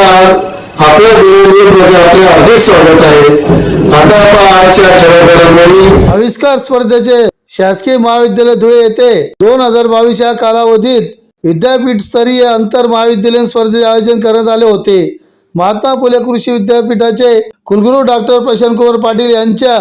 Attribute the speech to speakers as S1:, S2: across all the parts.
S1: नमस्कार आपल्या मध्ये म्हणजे आपले अधिक स्वागत आहे. आता आजच्या ठळक
S2: आविष्कार स्पर्धेचे शासकीय महाविद्यालय धुळे येथे दोन हजार बावीस या कालावधीत विद्यापीठ स्तरीय आंतर महाविद्यालयीन स्पर्धेचे आयोजन करण्यात आले होते. महात्मा फुले कृषी विद्यापीठाचे कुलगुरू डॉक्टर प्रशांत कुमार पाटील यांच्या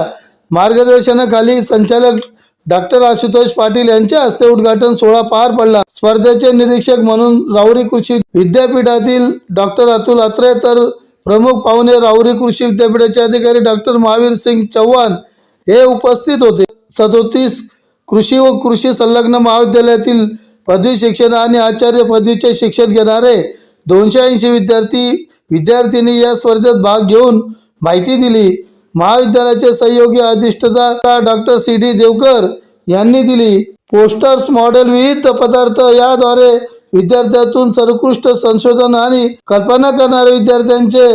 S2: मार्गदर्शनाखाली संचालक डॉक्टर आशुतोष पाटील यांच्या हस्ते उद्घाटन सोहळा पार पडला. स्पर्धेचे निरीक्षक म्हणून राहुरी कृषी विद्यापीठातील डॉक्टर अतुल अत्रे तर प्रमुख पाहुणे राहुरी कृषी विद्यापीठाचे अधिकारी डॉक्टर महावीर सिंग चव्हाण हे उपस्थित होते. सदोतीस कृषी व कृषी संलग्न महाविद्यालयातील पदवी शिक्षण आणि आचार्य पदवीचे शिक्षण घेणारे दोनशे ऐंशी विद्यार्थी विद्यार्थिनी या स्पर्धेत भाग घेऊन माहिती दिली. महाविद्यालयाचे सहयोगी अधिष्ठता डॉक्टर सी डी देवकर यांनी दिली पोस्टर्स मॉडेल विविध पदार्थ याद्वारे विद्यार्थ्यातून सर्वोत्कृष्ट संशोधन आणि कल्पना करणाऱ्या विद्यार्थ्यांचे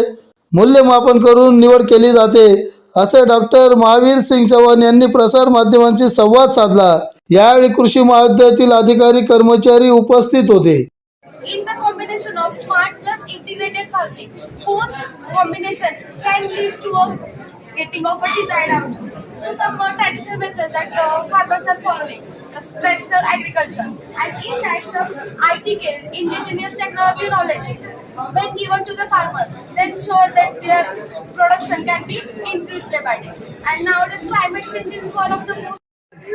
S2: मूल्यमापन करून निवड केली जाते असे डॉक्टर महावीर सिंग चव्हाण यांनी प्रसार माध्यमांशी संवाद साधला यावेळी कृषी महाविद्यालयातील अधिकारी कर्मचारी उपस्थित होते
S3: in the combination of smart plus integrated farming. Both combination can lead to a getting of a desired outcome. So some uh, traditional methods that uh, farmers are following, the traditional agriculture, and in that some IT care, indigenous technology knowledge, when given to the farmer, then sure that their production can be increased day by day. And nowadays climate change is one of the most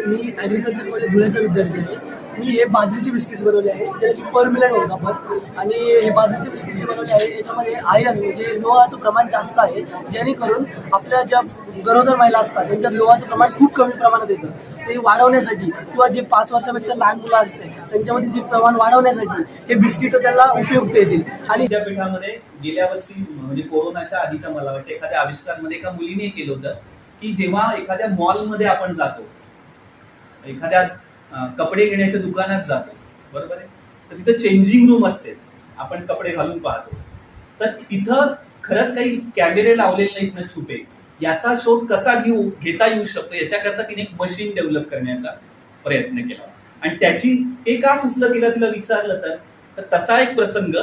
S4: मी agriculture college धुळ्याचा विद्यार्थी आहे मी हे बाजरीचे biscuits बनवले आहे ज्याची परमिलन आहे आपण. आणि हे बाजरीचे बिस्किट जे बनवले आहे याच्यामध्ये आयर्न म्हणजे लोहाचं प्रमाण जास्त आहे जेणेकरून आपल्या ज्या गरोदर महिला असतात त्यांच्यात लोहाचं प्रमाण खूप कमी प्रमाणात येतं. ते वाढवण्यासाठी किंवा जे पाच वर्षापेक्षा लहान मुलं असते त्यांच्यामध्ये जे प्रमाण वाढवण्यासाठी हे बिस्किट त्याला उपयुक्त येतील. आणि
S5: विद्यापीठामध्ये गेल्या वर्षी म्हणजे कोरोनाच्या आधीचा मला वाटतं एखाद्या आविष्कारमध्ये एका मुलीने केलं होतं की जेव्हा एखाद्या मॉलमध्ये आपण जातो एखाद्या कपडे घेण्याच्या दुकानात जातो. बरोबर आहे? तर तिथं चेंजिंग रूम असते. आपण कपडे घालून पाहतो. तर तिथं खरंच काही कॅमेरे लावलेले नाहीत ना छुपे. याचा शोध कसा घेऊ घेता येऊ शकतो? याच्याकरता तिने एक मशीन डेव्हलप करण्याचा प्रयत्न केला. आणि त्याची ते का सुचलं तिला? तिला विचारलं तर. तर तसा एक प्रसंग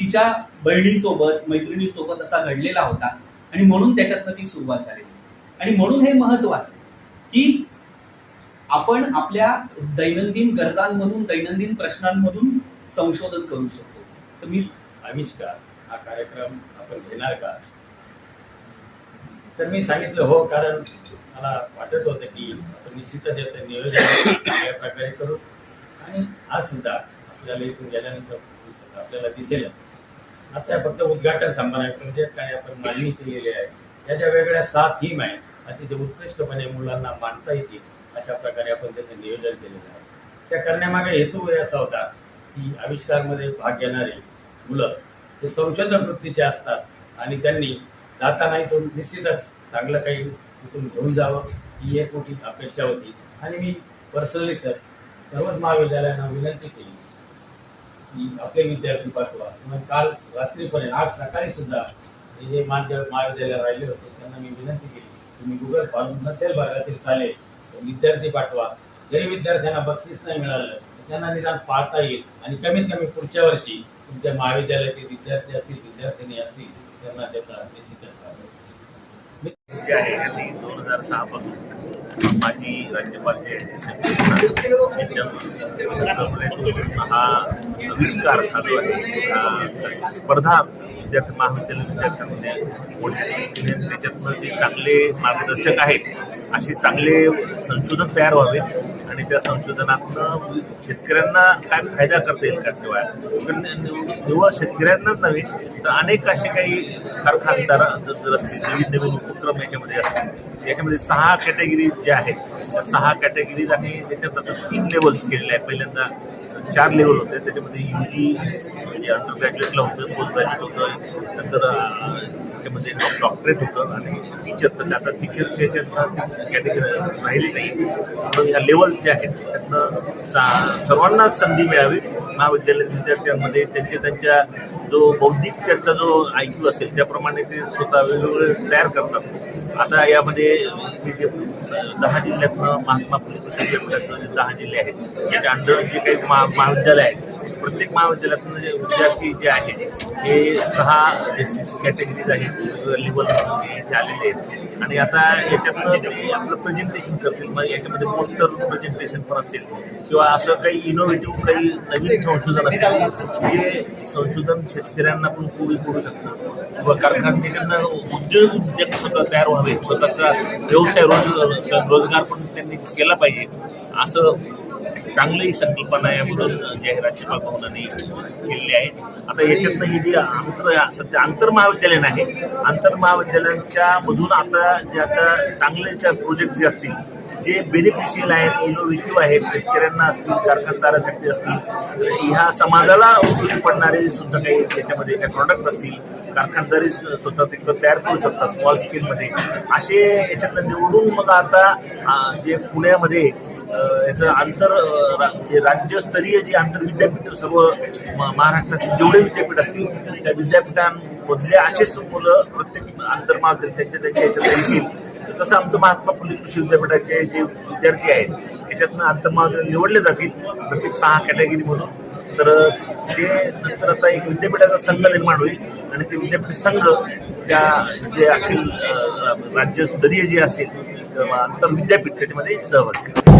S5: तिच्या बहिणीसोबत मैत्रिणीसोबत असा घडलेला होता. आणि म्हणून त्याच्यातनं ती सुरुवात झाली. आणि म्हणून हे महत्वाचं की आपण आपल्या दैनंदिन गरजांमधून दैनंदिन प्रश्नांमधून संशोधन करू शकतो. तर मी
S6: आविष्कार हा कार्यक्रम आपण घेणार का? तर मी सांगितलं हो कारण मला वाटत होतं की आपण निश्चितच याचं नियोजन या प्रकारे करू. आणि आज सुद्धा आपल्याला इथून गेल्यानंतर आपल्याला दिसेलच. आता या फक्त उद्घाटन समारंभ जे काय आपण मांडणी केलेली आहे. या ज्या वेगळ्या सात थीम आहेत अतिशय उत्कृष्टपणे मुलांना मांडता येतील. अशा प्रकारे आपण त्याचं नियोजन केलेलं आहे. त्या करण्यामागे हेतू असा होता की आविष्कारमध्ये भाग घेणारे मुलं हे संशोधन वृत्तीचे असतात आणि त्यांनी जाताना इथून निश्चितच चांगलं काही इथून घेऊन जावं. ही एक मोठी अपेक्षा होती. आणि मी पर्सनली सर सर्वच महाविद्यालयांना विनंती केली की आपले विद्यार्थी पाठवा. किंवा काल रात्रीपर्यंत आज सकाळी सुद्धा हे जे माध्य महाविद्यालयात राहिले होते त्यांना मी विनंती केली. तुम्ही गुगल फॉर्म नसेल भागातील चालेल. विद्यार्थी पाठवा. जरी विद्यार्थ्यांना बक्षीस नाही मिळालं तर त्यांना निदान पाहता येईल. आणि कमीत कमी पुढच्या वर्षी तुमच्या महाविद्यालयाचे विद्यार्थी असतील विद्यार्थिनी असतील त्यांना त्याचा निश्चितच लाभ
S7: आहे त्यांनी दोन हजार सहा पासून माजी राज्यपाल जे हा आविष्कार चालू आहे. स्पर्धा विद्यार्थी महाविद्यालय विद्यार्थ्यांमध्ये मोठी त्याच्यातनं जे चांगले मार्गदर्शक आहेत असे चांगले संशोधक तयार व्हावे आणि त्या संशोधनातनं शेतकऱ्यांना काय फायदा करता येईल का किंवा निव्वळ शेतकऱ्यांनाच नव्हे तर अनेक असे काही कारखानदार जर असतील नवीन नवीन उपक्रम याच्यामध्ये असतील याच्यामध्ये सहा कॅटेगरी ज्या आहेत त्या सहा कॅटेगरीज आणि त्याच्यात आता तीन लेवल्स केलेले आहेत. पहिल्यांदा चार लेवल होते. त्याच्यामध्ये यू जी म्हणजे अंडर ग्रॅज्युएटला होतं पोस्ट ग्रॅज्युएट होतं नंतर त्याच्यामध्ये डॉक्टरेट होतं आणि टीचर तर आता टीचर याच्यातनं कॅटेगरी राहिली नाही. म्हणून ह्या लेवल ज्या आहेत त्याच्यातनं सा- सर्वांनाच संधी मिळावी. महाविद्यालयीन विद्यार्थ्यांमध्ये त्यांचे त्यांच्या जो बौद्धिक त्यांचा जो आय क्यू असेल त्याप्रमाणे ते स्वतः वेगवेगळे तयार करतात. आता यामध्ये दहा जिल्ह्यातनं महात्मा फुले कृषी विद्यापीठातनं दहा जिल्हे आहेत. याच्या अंडर जे काही महा महाविद्यालय आहेत प्रत्येक महाविद्यालयातून जे विद्यार्थी जे आहेत हे सहा कॅटेगरीज आहेत. लेवलमध्ये इथे आलेले आहेत. आणि आता याच्यातनं ते आपलं प्रेझेंटेशन करतील. मग याच्यामध्ये पोस्टर प्रेझेंटेशन पण असेल. किंवा असं काही इनोव्हेटिव्ह काही नवीन संशोधन असेल जे संशोधन शेतकऱ्यांना पण पूर्वी करू शकतं किंवा कारखान्याकडनं उद्योग उद्योग स्वतः तयार व्हावे स्वतःचा व्यवसाय रोज रोजगार पण त्यांनी केला पाहिजे. असं चांगली संकल्पना यामधून जे आहे भवनाने केलेली आहे. आता याच्यातनं ही जी आंतर सध्या आंतर महाविद्यालयीन आहे आंतर महाविद्यालयांच्या मधून आता जे आता चांगले ज्या प्रोजेक्ट जे असतील जे बेनिफिशियल आहेत इनोव्हेटिव्ह आहेत शेतकऱ्यांना असतील कारखानदारासाठी असतील ह्या समाजाला उपयोगी पडणारे सुद्धा काही त्याच्यामध्ये काही प्रॉडक्ट असतील कारखानदारी स्वतः ते तयार करू शकतात स्मॉल स्केलमध्ये असे याच्यातनं निवडून मग आता जे पुण्यामध्ये याचं आंतर रा- राज्यस्तरीय जे आंतर विद्यापीठ सर्व म- महाराष्ट्रातील जेवढे विद्यापीठ असतील त्या विद्यापीठांमधले असेच मुलं प्रत्येक आंतर त्यांच्या त्यांच्या याच्यात येतील. तसं आमचं महात्मा फुले कृषी विद्यापीठाचे जे विद्यार्थी आहेत त्याच्यातनं आंतर निवडले जातील प्रत्येक सहा कॅटेगरीमधून तर ते नंतर आता एक विद्यापीठाचा संघ निर्माण होईल आणि ते विद्यापीठ संघ त्या जे अखिल राज्यस्तरीय जे असेल किंवा आंतर विद्यापीठ त्याच्यामध्ये सहभागी